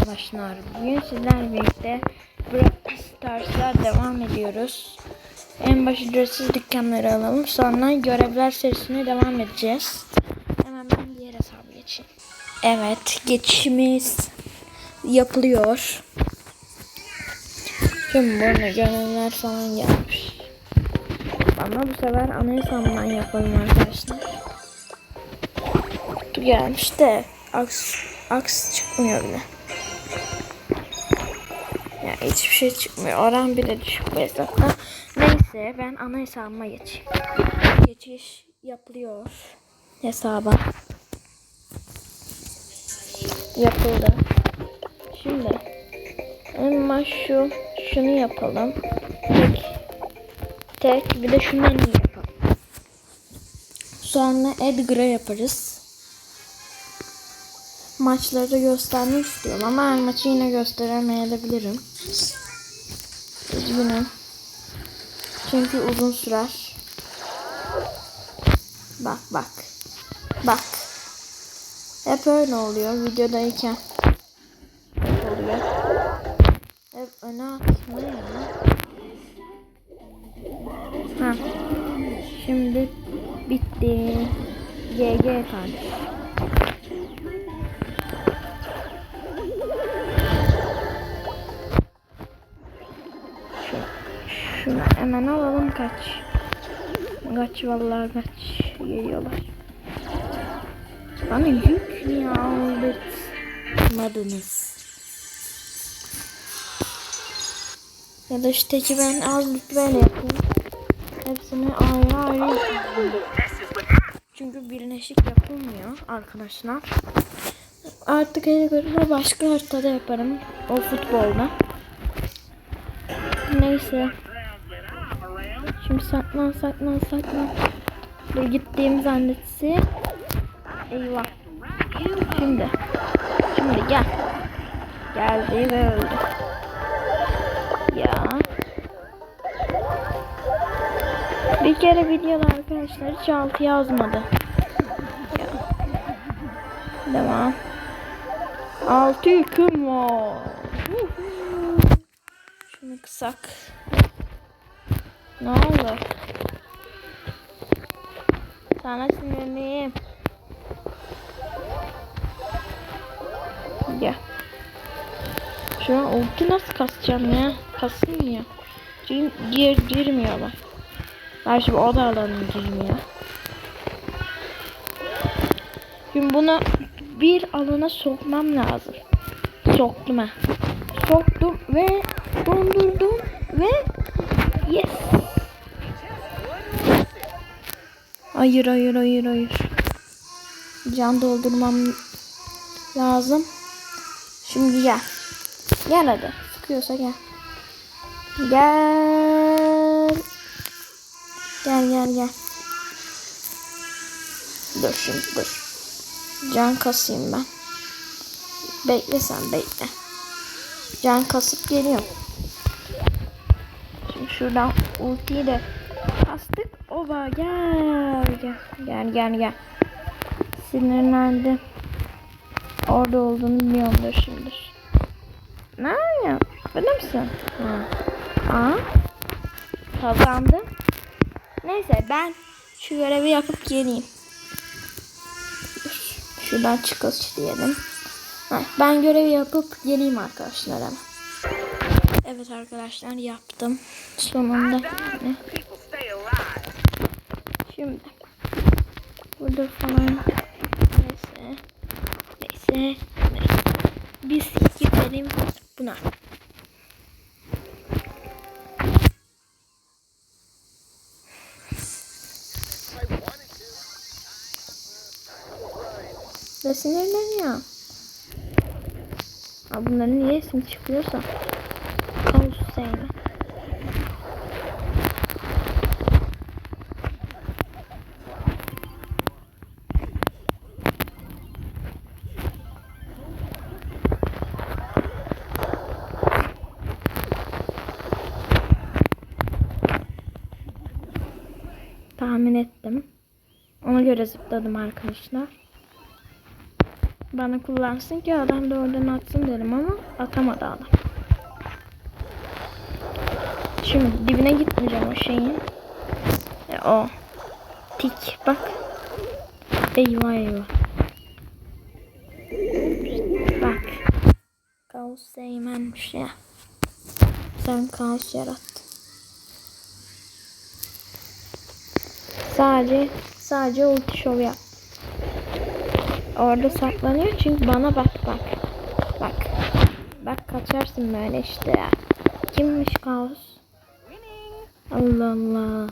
arkadaşlar. Bugün sizlerle birlikte Brawl Stars'a devam ediyoruz. En başı ücretsiz dükkanları alalım. Sonra görevler serisine devam edeceğiz. Hemen ben diğer hesaba geçeyim. Evet geçişimiz yapılıyor. Şimdi burada görevler falan gelmiş. Ama bu sefer ana hesabından yapalım arkadaşlar. Kutu gelmiş de aks, aks çıkmıyor bile. Hiçbir şey çıkmıyor. Oran bile düşük bu hesapta. Neyse ben ana hesabıma geçeyim. Geçiş yapılıyor hesaba. Yapıldı. Şimdi baş şu şunu yapalım. Tek tek bir de şundan yapalım. Sonra Edgar'a yaparız. Maçları da göstermek istiyorum ama her maçı yine gösteremeyebilirim. Üzgünüm. Çünkü uzun sürer. Bak bak. Bak. Hep öyle oluyor videodayken. Hep oluyor. Hep öne atma. Ha. Şimdi bitti. GG kardeş. Şunu hemen alalım kaç. Kaç vallahi kaç geliyorlar. Bana yük niye aldırtmadınız? Ya da işte ki ben az lütfeyle yapayım. Hepsini ayrı ayrı yapayım. Çünkü birleşik yapılmıyor arkadaşlar. Artık hele göre başka haritada yaparım. O futbolda. Neyse. Şimdi saklan saklan saklan. Dur gittiğim zannetsi. Eyvah. Şimdi. Şimdi gel. Geldi ve öldü. Ya. Bir kere videoda arkadaşlar hiç altı yazmadı. Ya. Devam. Altı yüküm var. Şunu kısak. Ne oldu? Sana sinirliyim. Ya. Şu an ulti nasıl kasacağım ya? Kasılmıyor. Çünkü gir, girmiyorlar. Ben şimdi o da alanına girmiyor. Şimdi bunu bir alana sokmam lazım. Soktum ha. Soktum ve dondurdum ve yes. Hayır hayır hayır hayır. Can doldurmam lazım. Şimdi gel. Gel hadi. Sıkıyorsa gel. Gel. Gel gel gel. Dur şimdi dur. Can kasayım ben. Bekle sen bekle. Can kasıp geliyorum. Şimdi şuradan ultiyi de kastık. Oba gel gel gel gel gel. Sinirlendi. Orada olduğunu biliyorumdur şimdi. Ne yapıyorsun? Burada mısın? Ha. Aa. Kazandım. Neyse ben şu görevi yapıp geleyim. Şuradan çıkış diyelim. Ha, ben görevi yapıp geleyim arkadaşlar hemen. Evet arkadaşlar yaptım. Sonunda yani. Şimdi burada falan neyse neyse neyse biz gidelim buna. Ve sinirleniyor. Ha bunların niye isim çıkıyorsa? Kaos sevme. Göre zıpladım arkadaşlar. Bana kullansın ki adam da oradan atsın dedim ama atamadı adam. Şimdi dibine gitmeyeceğim o şeyin. E, o. Tik bak. Eyvah eyvah. Bak. Kaos Seymen'miş ya. Sen kaos yarattın. Sadece sadece ulti şov yap. Orada saklanıyor çünkü bana bak bak. Bak. Bak kaçarsın böyle işte ya. Kimmiş kaos? Allah Allah.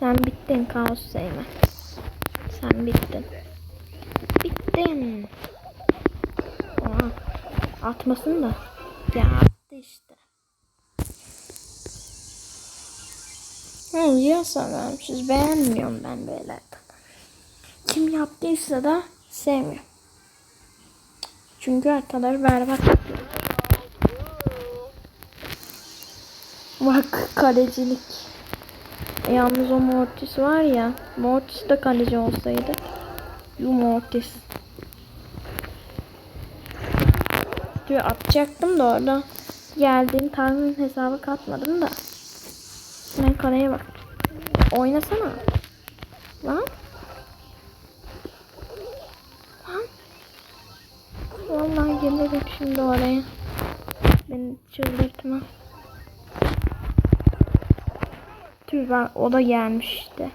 Sen bittin kaos Seymen. Sen bittin. Bittin. Oha. Atmasın da. Ya attı işte. Hı, ya sanırım beğenmiyorum ben böyle. Kim yaptıysa da sevmiyorum. Çünkü arkadaş berbat. Bak kalecilik. Yalnız o Mortis var ya. Mortis de kaleci olsaydı. Yu Mortis. Diyor atacaktım da orada. Geldiğim tahmin hesabı katmadım da. Ben kaleye bak. Oynasana. Lan. Lan. Vallahi gelirim şimdi oraya. Beni çıldırtma. Tüh ben o da gelmiş işte.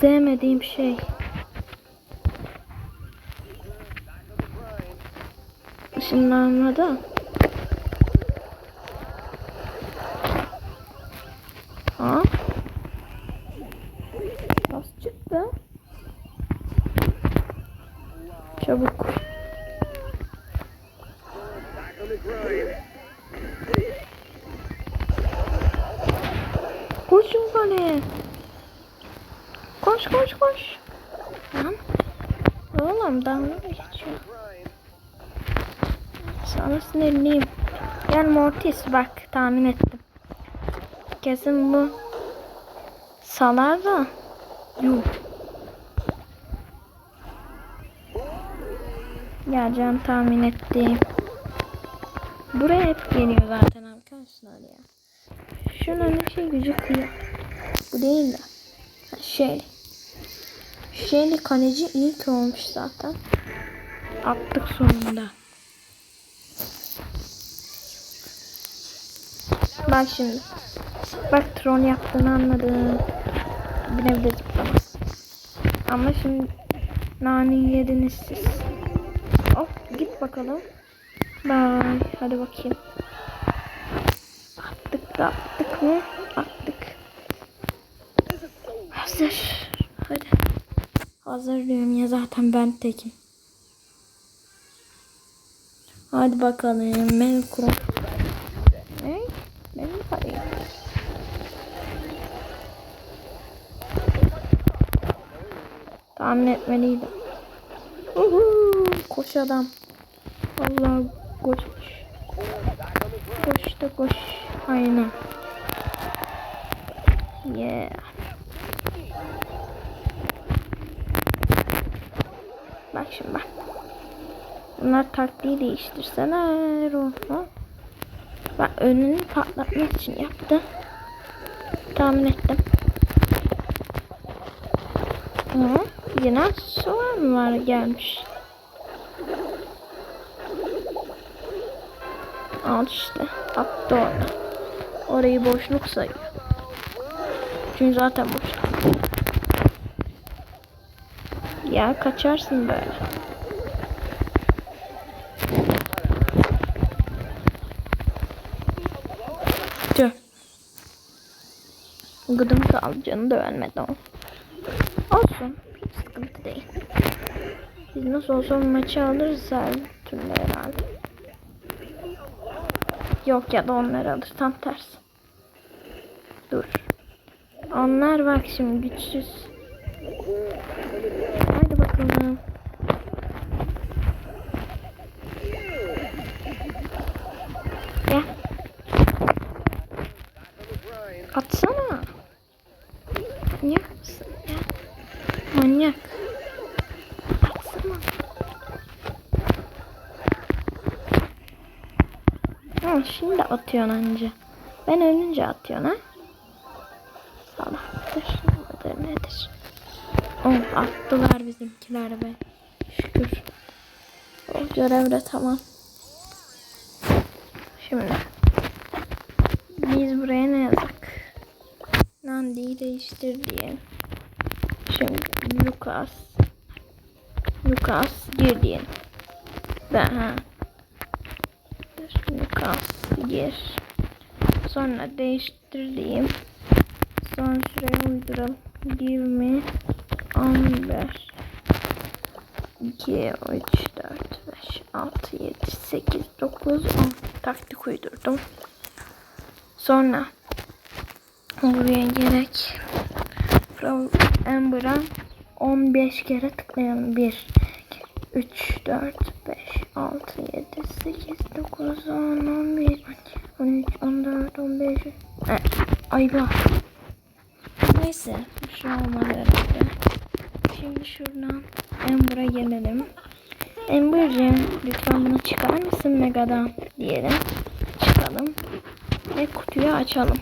Sevmediğim şey. Işınlanmadı. Ha? Çıktı? Çabuk. Koşun kaleye. Koş koş koş. Lan. Oğlum dalga geçiyor. Sana sinirliyim. Gel Mortis bak tahmin ettim. Kesin bu salar da. Yuh. Geleceğim tahmin ettim. Buraya hep geliyor zaten arkadaşlar ya. Şunun şey gücü kıyı. Bu değil de. Ha, Şey. Şeyli kaleci ilk olmuş zaten. Attık sonunda. Bak şimdi. Bak Tron yaptığını anladım. Bir evde zıplamaz. Ama şimdi nani yediniz siz. Bakalım. Bye. Hadi bakayım. Attık da attık mı? Attık. Hazır. Hadi. Hazır diyorum ya zaten ben tekim. Hadi bakalım. Ben kurum. Ne? Benim parayım. Tahmin etmeliydim. Uhu, koş adam. Allah koş. Koş da koş. Aynen. Yeah. Bak şimdi bak. Bunlar taktiği değiştirseler o. Ha? Bak önünü patlatmak için yaptı. Tahmin ettim. Hı? Yine soğan var gelmiş? Al işte. Attı orada. Orayı boşluk sayıyor. Çünkü zaten boşluk. Ya kaçarsın böyle. Tüh. Gıdım kaldı canı da ölmedi o. Olsun. Hiç sıkıntı değil. Biz nasıl olsa maçı alırız her türlü herhalde. Yok ya da onlar alır. Tam tersi. Dur. Onlar bak şimdi güçsüz. Hadi bakalım. Gel. Atsana. Manyak mısın ya? Manyak. Şimdi atıyorsun anca. Ben ölünce atıyorsun ha. Salahtır. Mıdır nedir? Oh attılar bizimkiler be. Şükür. O görev de tamam. Şimdi. Biz buraya ne yazık? Nandi'yi değiştir diyelim. Şimdi Lucas. Lucas gir diyelim. Ben ha. Lucas gir. Sonra değiştir diyeyim. Son süreyi uyduralım. Give me 15 2 3 4 5 6 7 8 9 10 taktik uydurdum. Sonra buraya gerek From Amber'a 15 kere tıklayalım. 1 3 4 5 6 7 8 9 10 11 13 14 15 evet. Ay. Neyse bir şey olmadı herhalde. Şimdi şuradan Amber'a gelelim. Amber'cim lütfen bunu çıkar mısın Mega'dan diyelim. Çıkalım. Ve kutuyu açalım.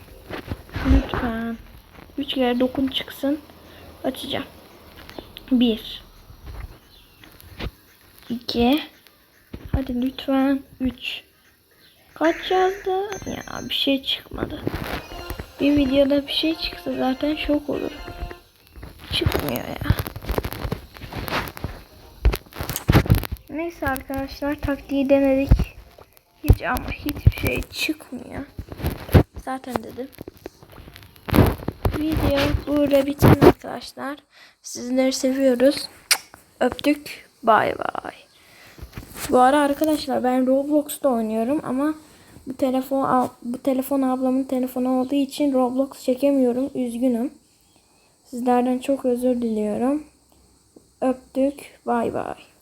Lütfen. 3 kere dokun çıksın. Açacağım. 1 2 Hadi lütfen 3 Kaç yazdı? Ya bir şey çıkmadı. Bir videoda bir şey çıksa zaten şok olur. Çıkmıyor ya. Neyse arkadaşlar taktiği denedik. Hiç ama hiçbir şey çıkmıyor. Zaten dedim. Video burada biten arkadaşlar. Sizleri seviyoruz. Öptük. Bay bay. Bu ara arkadaşlar ben Roblox'ta oynuyorum ama bu telefon bu telefon ablamın telefonu olduğu için Roblox çekemiyorum. Üzgünüm. Sizlerden çok özür diliyorum. Öptük. Bay bay.